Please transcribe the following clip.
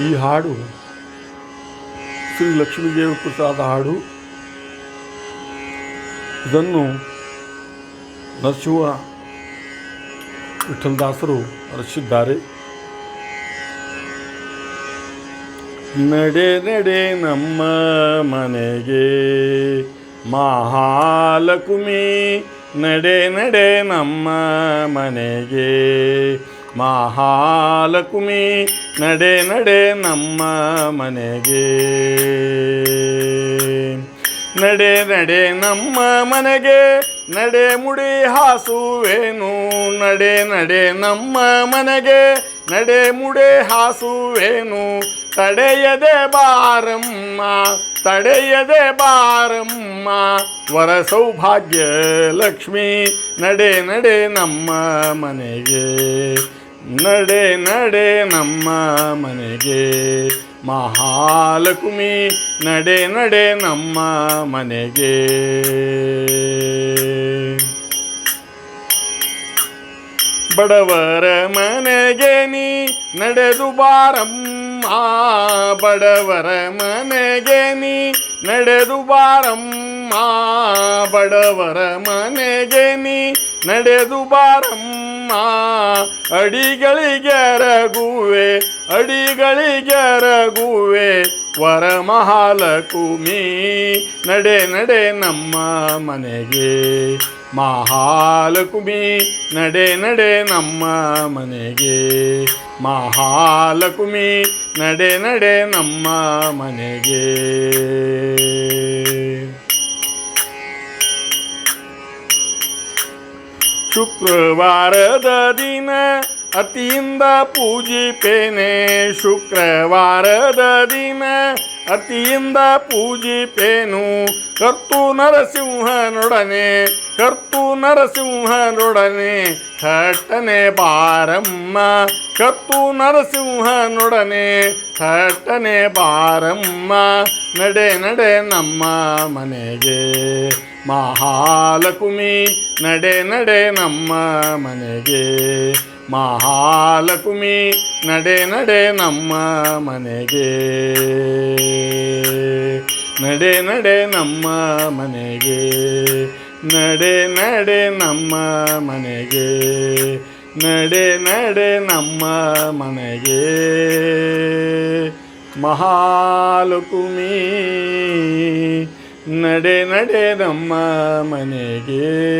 ಈ ಹಾಡು ಶ್ರೀ ಲಕ್ಷ್ಮೀದೇವಿ ಪ್ರಸಾದ ಹಾಡು. ಇದನ್ನು ನರಸಿಂಹ ವಿಠಲದಾಸರು ರಚಿಸಿದ್ದಾರೆ. ನಡೆ ನಡೆ ನಮ್ಮ ಮನೆಗೆ ಮಹಾಲಕ್ಷ್ಮಿ, ನಡೆ ನಡೆ ನಮ್ಮ ಮನೆಗೆ ಮಹಾಲಕ್ಷ್ಮಿ ನಡೆ ನಡೆ ನಮ್ಮ ಮನೆಗೆ. ನಡೆ ನಡೆ ನಮ್ಮ ಮನೆಗೆ, ನಡೆ ಮುಡಿ ಹಾಸುವೇನು? ನಡೆ ನಡೆ ನಮ್ಮ ಮನೆಗೆ, ನಡೆ ಮುಡೆ ಹಾಸುವೇನು? ತಡೆಯದೆ ಬಾರಮ್ಮ ತಡೆಯದೆ ಬಾರಮ್ಮ. ವರ ಸೌಭಾಗ್ಯ ಲಕ್ಷ್ಮಿ ನಡೆ ನಡೆ ನಮ್ಮ ಮನೆಗೆ. ನಡೆ ನಡೆ ನಮ್ಮ ಮನೆಗೆ ಮಹಾಲಕ್ಷ್ಮಿ ನಡೆ ನಡೆ ನಮ್ಮ ಮನೆಗೆ. ಬಡವರ ಮನೆಗೆ ನೀ ನಡೆದು ಬಾರಮ್ಮ. ಬಡವರ ಮನೆಗೆ ನೀ ನಡೆದು ಬಾರಮ್ಮ. ಬಡವರ ಮನೆಗೆ ನೀ ನಡೆದು ಬಾರಮ್ಮ. ಅಡಿಗಳಿಗೆ ರಗುವೆ ಅಡಿಗಳಿಗೆ ರಗುವೆ ವರ ಮಹಾಲಕುಮಿ ನಡೆ ನಡೆ ನಮ್ಮ ಮನೆಗೆ. ಮಹಾಲಕುಮಿ ನಡೆ ನಡೆ ನಮ್ಮ ಮನೆಗೆ. ಮಹಾಲಕುಮಿ ನಡೆ ನಡೆ ನಮ್ಮ ಮನೆಗೆ. ಶುಕ್ರವಾರದ ದಿನ. ಅತಿಯಿಂದ ಪೂಜಿಪೇನೆ ಶುಕ್ರವಾರದ ದಿನ. ಅತಿಯಿಂದ ಪೂಜಿಪೇನು. ಕರ್ತು ನರಸಿಂಹನೊಡನೆ ಕರ್ತು ನರಸಿಂಹನೊಡನೆ, ಥಟ್ಟನೆ ಬಾರಮ್ಮ. ಕರ್ತು ನರಸಿಂಹನೊಡನೆ, ಥಟ್ಟನೆ ಬಾರಮ್ಮ. ನಡೆ ನಡೆ ನಮ್ಮ ಮನೆಗೆ. ಮಹಾಲಕ್ಷ್ಮಿ, ನಡೆ ನಡೆ ನಮ್ಮ ಮನೆಗೆ. ಮಹಾಲಕ್ಷ್ಮಿ ನಡೆ ನಡೆ ನಮ್ಮ ಮನೆಗೆ. ನಡೆ ನಡೆ ನಮ್ಮ ಮನೆಗೆ. ನಡೆ ನಡೆ ನಮ್ಮ ಮನೆಗೆ. ನಡೆ ನಡೆ ನಮ್ಮ ಮನೆಗೆ. ಮಹಾಲಕ್ಷ್ಮಿ ನಡೆ ನಡೆ ನಮ್ಮ ಮನೆಗೆ.